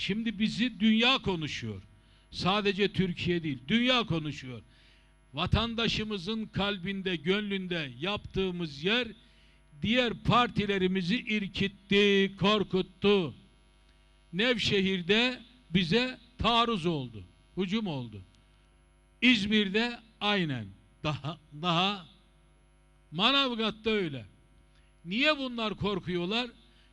Şimdi bizi dünya konuşuyor. Sadece Türkiye değil, dünya konuşuyor. Vatandaşımızın kalbinde, gönlünde yaptığımız yer diğer partilerimizi irkitti, korkuttu. Nevşehir'de bize taarruz oldu, hücum oldu. İzmir'de aynen. Daha daha Manavgat'ta öyle. Niye bunlar korkuyorlar?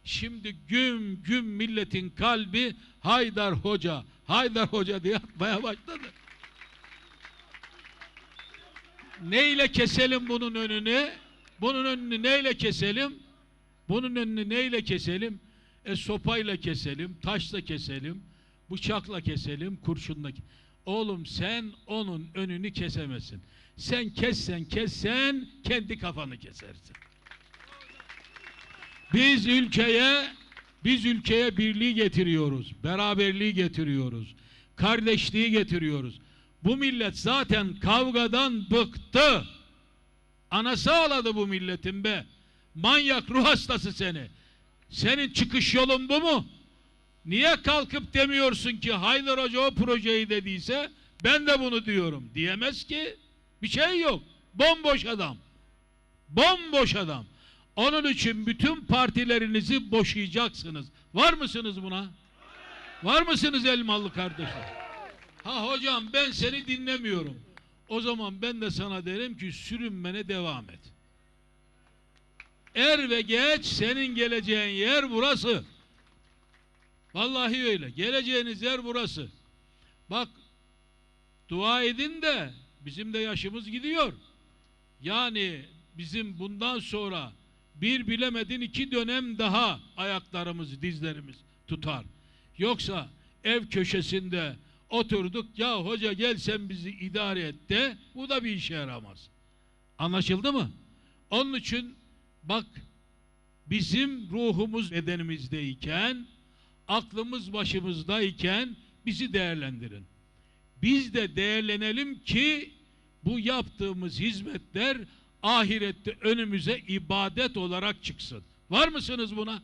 Şimdi güm güm milletin kalbi Haydar Hoca, Haydar Hoca diye atmaya başladı. Neyle keselim bunun önünü? Bunun önünü neyle keselim? Bunun önünü neyle keselim? E sopayla keselim, taşla keselim, bıçakla keselim, kurşunla Oğlum sen onun önünü kesemezsin. Sen kessen kessen kendi kafanı kesersin. Biz ülkeye biz ülkeye birliği getiriyoruz, beraberliği getiriyoruz, kardeşliği getiriyoruz. Bu millet zaten kavgadan bıktı. Anası ağladı bu milletin be. Manyak ruh hastası seni. Senin çıkış yolun bu mu? Niye kalkıp demiyorsun ki Haydar Hoca o projeyi dediyse ben de bunu diyorum. Diyemez ki. Bir şey yok. Bomboş adam. Bomboş adam. Onun için bütün partilerinizi boşayacaksınız. Var mısınız buna? Var mısınız Elmalı kardeşim? Ha hocam ben seni dinlemiyorum. O zaman ben de sana derim ki sürünmene devam et. Er ve geç senin geleceğin yer burası. Vallahi öyle. Geleceğiniz yer burası. Bak dua edin de bizim de yaşımız gidiyor. Yani bizim bundan sonra bir bilemedin iki dönem daha ayaklarımız, dizlerimiz tutar. Yoksa ev köşesinde oturduk ya hoca gel sen bizi idare et de bu da bir işe yaramaz. Anlaşıldı mı? Onun için bak bizim ruhumuz bedenimizdeyken aklımız başımızdayken bizi değerlendirin. Biz de değerlenelim ki bu yaptığımız hizmetler ahirette önümüze ibadet olarak çıksın. Var mısınız buna?